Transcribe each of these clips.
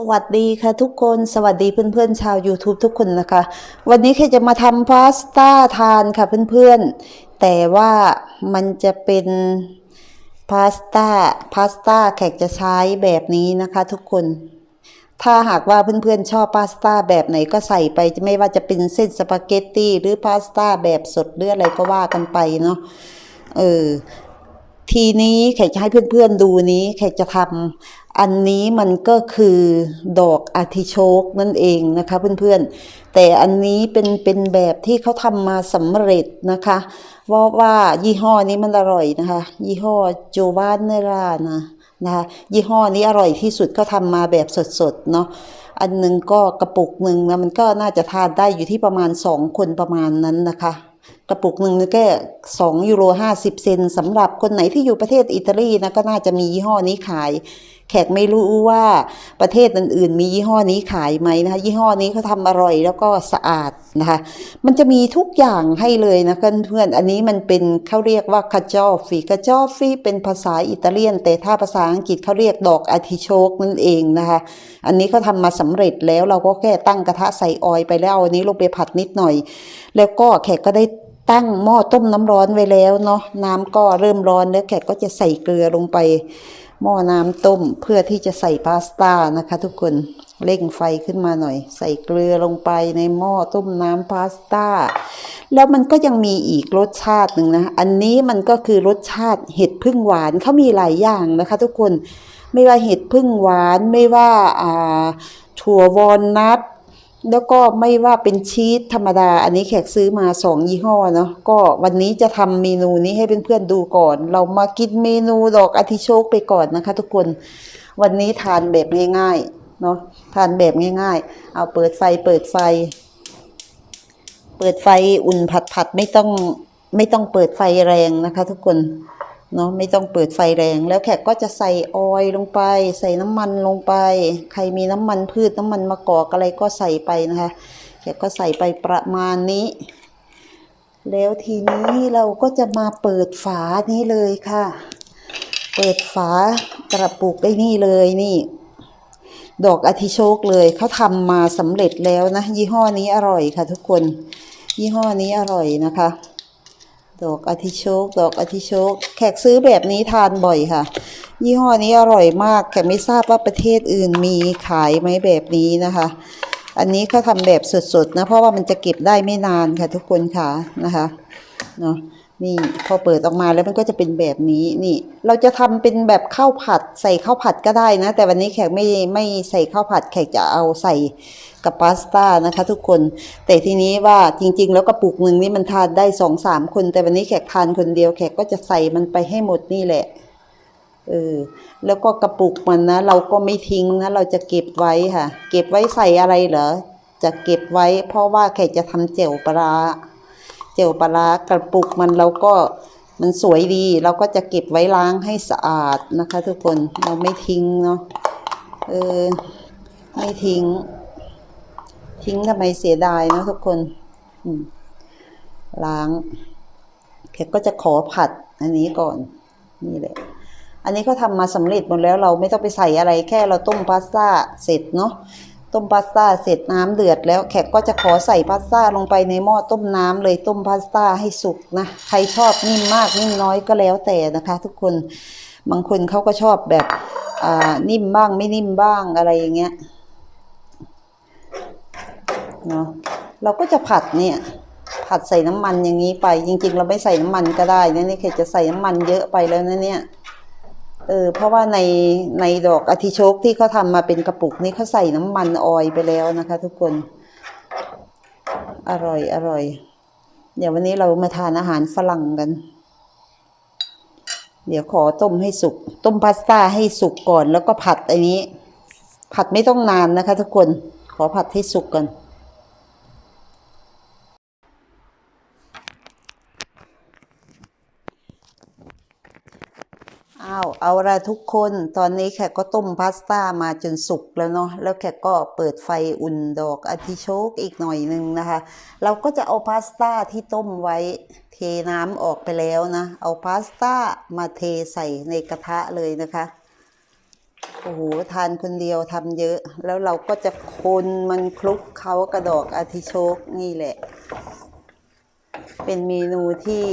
สวัสดีค่ะทุกคนสวัสดีเพื่อนๆชาว YouTube ทุกคนนะคะ วันนี้แค่จะมาทำพาสต้าทานค่ะเพื่อนๆ แต่ว่ามันจะเป็นพาสต้าพาสต้าแขกจะใช้แบบนี้นะคะทุกคน ถ้าหากว่าเพื่อนๆชอบพาสต้าแบบไหนก็ใส่ไปไม่ว่าจะเป็นเส้นสปาเกตตี้หรือพาสต้าแบบสดหรืออะไรก็ว่ากันไปเนาะเออ ทีนี้แขกจะให้เพื่อนๆดูนี้แขกจะทำอันนี้มันก็คือดอกอาร์ติโชกนั่นเองนะคะเพื่อนๆ แต่อันนี้เป็นเป็นแบบที่เขาทำมาสำเร็จนะคะว่าว่ายี่ห้อนี้มันอร่อยนะคะ ยี่ห้อโจวานเนรานะนะคะยี่ห้อนี้อร่อยที่สุดเขาทำมาแบบสดๆเนาะอันหนึงก็กระปุกหนึ่งนะมันก็น่าจะทานได้อยู่ที่ประมาณสองคนประมาณนั้นนะคะ กระปุกหนึ่งนี่แค่สองยูโรห้าสิบเซนสำหรับคนไหนที่อยู่ประเทศอิตาลีนะก็น่าจะมียี่ห้อนี้ขาย แขกไม่รู้ว่าประเทศอื่นๆ มียี่ห้อนี้ขายไหมนะคะยี่ห้อนี้เขาทำอร่อยแล้วก็สะอาดนะคะมันจะมีทุกอย่างให้เลยนะเพื่อนๆอันนี้มันเป็นเขาเรียกว่าคาจอฟีคาจอฟีเป็นภาษาอิตาเลียน แต่ถ้าภาษาอังกฤษเขาเรียกดอกอาร์ติโชกนั่นเองนะคะอันนี้เขาทำมาสำเร็จแล้วเราก็แค่ตั้งกระทะใส่ออยไปแล้วเอาอันนี้ลงไปผัดนิดหน่อย แล้วก็แขกก็ได้ตั้งหม้อต้มน้ำร้อนไว้แล้วเนาะน้ำก็เริ่มร้อนแล้วแขกก็จะใส่เกลือลงไป หม้อน้ำต้มเพื่อที่จะใส่พาสต้านะคะทุกคนเร่งไฟขึ้นมาหน่อย ใส่เกลือลงไปในหม้อต้มน้ำพาสต้า แล้วมันก็ยังมีอีกรสชาติหนึ่งนะ อันนี้มันก็คือรสชาติเห็ดพึ่งหวานเขามีหลายอย่างนะคะ ทุกคนไม่ว่าเห็ดพึ่งหวานไม่ว่าอ่าถั่ววอลนัท แล้วก็ไม่ว่าเป็นชีสธรรมดา อันนี้แขกซื้อมาสองยี่ห้อเนาะก็วันนี้จะทำเมนูนี้ให้เพื่อนๆดูก่อน เรามากินเมนูดอกอาทิโชกไปก่อนนะคะ ทุกคนวันนี้ทานแบบง่ายๆเนาะทานแบบง่ายๆ เอาเปิดไฟเปิดไฟ เปิดไฟอุ่นผัดๆไม่ต้องไม่ต้องเปิดไฟแรงนะคะ ทุกคน เนาะไม่ต้องเปิดไฟแรง แล้วแขกก็จะใส่ออยล์ลงไป ใส่น้ำมันลงไป ใครมีน้ำมันพืชน้ำมันมะกอกอะไรก็ใส่ไปนะคะแขกก็ใส่ไปประมาณนี้ แล้วทีนี้เราก็จะมาเปิดฝานี้เลยค่ะ เปิดฝากระปุกไอ้นี่เลยนี่ดอกอาทิโชกเลยเขาทำมาสำเร็จแล้วนะ ยี่ห้อนี้อร่อยค่ะทุกคน ยี่ห้อนี้อร่อยนะคะ ดอกอาทิโชกดอกอาทิโชกแขกซื้อแบบนี้ทานบ่อยค่ะ ยี่ห้อนี้อร่อยมาก แขกไม่ทราบว่าประเทศอื่นมีขายไหมแบบนี้นะคะ อันนี้เขาทำแบบสดๆนะ เพราะว่ามันจะเก็บได้ไม่นานค่ะทุกคนค่ะนะคะเนาะ นี่พอเปิดออกมาแล้วมันก็จะเป็นแบบนี้นี่ เราจะทำเป็นแบบข้าวผัดใส่ข้าวผัดก็ได้นะ แต่วันนี้แขกไม่ไม่ใส่ข้าวผัดแขกจะเอาใส่กับพาสต้านะคะ ทุกคน แต่ทีนี้ว่าจริง ๆ แล้วกระปุกหนึ่งนี่มันทานได้สองสามคน แต่วันนี้แขกทานคนเดียวแขกก็จะใส่มันไปให้หมดนี่แหละเออแล้วก็กระปุกมันนะ เราก็ไม่ทิ้งนะเราจะเก็บไว้ค่ะ เก็บไว้ใส่อะไรเหรอจะเก็บไว้ เพราะว่าแขกจะทำเจียวปลาร้า เจลปลาร้ากระปุกมันเราก็มันสวยดี เราก็จะเก็บไว้ล้างให้สะอาดนะคะ ทุกคนเราไม่ทิ้งเนาะเออไม่ทิ้ง ทิ้งทำไมเสียดายเนอะทุกคนล้างแขกก็จะขอผัดอันนี้ก่อนนี่แหละ อันนี้ก็ทำมาสำเร็จหมดแล้วเราไม่ต้องไปใส่อะไรแค่เราต้มพาสต้าเสร็จเนาะ ต้มพาสต้าเสร็จน้ำเดือดแล้วแขกก็จะขอใส่พาสต้าลงไปในหม้อต้มน้ำเลยต้มพาสต้าให้สุกนะใครชอบนิ่มมากนิ่มน้อยก็แล้วแต่นะคะ ทุกคนบางคนเขาก็ชอบแบบอ่านิ่มบ้างไม่นิ่มบ้างอะไรอย่างเงี้ยเนาะเราก็จะผัดเนี่ยผัดใส่น้ำมันอย่างนี้ไป จริง ๆ เราไม่ใส่น้ำมันก็ได้นะนี่แขกจะใส่น้ำมันเยอะไปแล้วนะเนี่ย เออเพราะว่าในในดอกอาทิโชกที่เขาทำมาเป็นกระปุกนี้เขาใส่น้ำมันออยไปแล้วนะคะ ทุกคน อร่อยอร่อย เดี๋ยววันนี้เรามาทานอาหารฝรั่งกัน เดี๋ยวขอต้มให้สุก ต้มพาสต้าให้สุกก่อนแล้วก็ผัดอันนี้ ผัดไม่ต้องนานนะคะ ทุกคนขอผัดให้สุกก่อน อ้าวเอาละทุกคนตอนนี้แขกก็ต้มพาสต้ามาจนสุกแล้วเนาะแล้วแขกก็เปิดไฟอุ่นดอกอาทิโชกอีกหน่อยหนึงนะคะ เราก็จะเอาพาสต้าที่ต้มไว้เทน้ำออกไปแล้วนะ เอาพาสต้ามาเทใส่ในกระทะเลยนะคะโอ้โหทานคนเดียวทำเยอะ แล้วเราก็จะคนมันคลุกเขากระดอกอาทิโชกนี่แหละ เป็นเมนูที่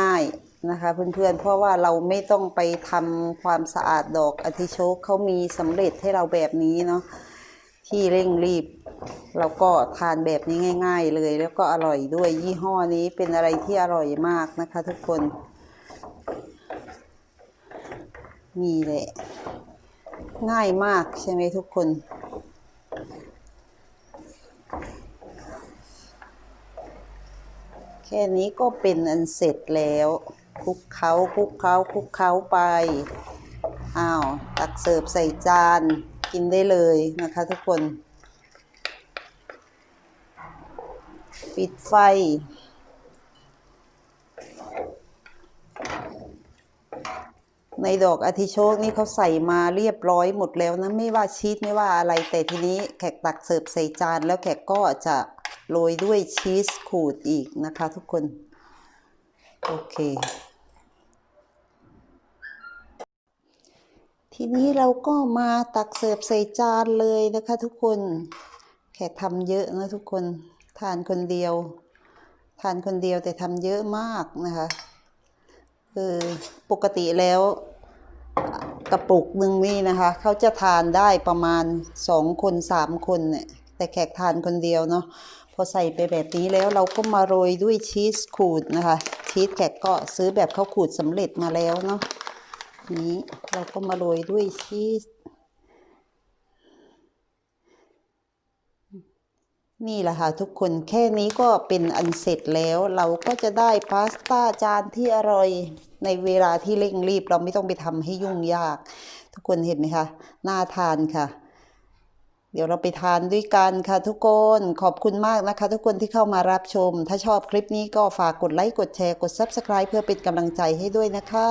ง่ายๆ นะคะเพื่อนๆ เพราะว่าเราไม่ต้องไปทำความสะอาดดอกอาทิโชกเขามีสำเร็จให้เราแบบนี้เนาะที่เร่งรีบ เราก็ทานแบบนี้ง่าย ๆ เลย แล้วก็อร่อยด้วยยี่ห้อนี้เป็นอะไรที่อร่อยมากนะคะทุกคนนี่แหละง่ายมากใช่ไหมทุกคน แค่นี้ก็เป็นอันเสร็จแล้ว คลุกเคล้าคลุกเคล้าคลุกเคล้าไป อ้าว ตักเสิร์ฟใส่จานกินได้เลยนะคะทุกคน ปิดไฟ ในดอกอาทิโชกนี่เขาใส่มาเรียบร้อยหมดแล้วนะ ไม่ว่าชีสไม่ว่าอะไร แต่ทีนี้แขกตักเสิร์ฟใส่จานแล้วแขกก็จะโรยด้วยชีสขูดอีกนะคะทุกคน โอเค ทีนี้เราก็มาตักเสิร์ฟใส่จานเลยนะคะทุกคน แขกทำเยอะนะทุกคน ทานคนเดียว ทานคนเดียวแต่ทำเยอะมากนะคะเออปกติแล้วกระปุกหนึ่งนี่นะคะ เขาจะทานได้ประมาณสองคนสามคนเนี่ยแต่แขกทานคนเดียวเนาะพอใส่ไปแบบนี้แล้วเราก็มาโรยด้วยชีสขูดนะคะ ชีสแขกก็ซื้อแบบเขาขูดสำเร็จมาแล้วเนาะ นี้เราก็มาโรยด้วยชีส นี่แหละค่ะทุกคนแค่นี้ก็เป็นอันเสร็จแล้ว เราก็จะได้พาสต้าจานที่อร่อยในเวลาที่เร่งรีบ เราไม่ต้องไปทำให้ยุ่งยาก ทุกคนเห็นไหมคะน่าทานค่ะเดี๋ยวเราไปทานด้วยกันค่ะทุกคน ขอบคุณมากนะคะ ทุกคนที่เข้ามารับชม ถ้าชอบคลิปนี้ก็ฝากกดไลค์ กดแชร์ กด Subscribe เพื่อเป็นกำลังใจให้ด้วยนะคะ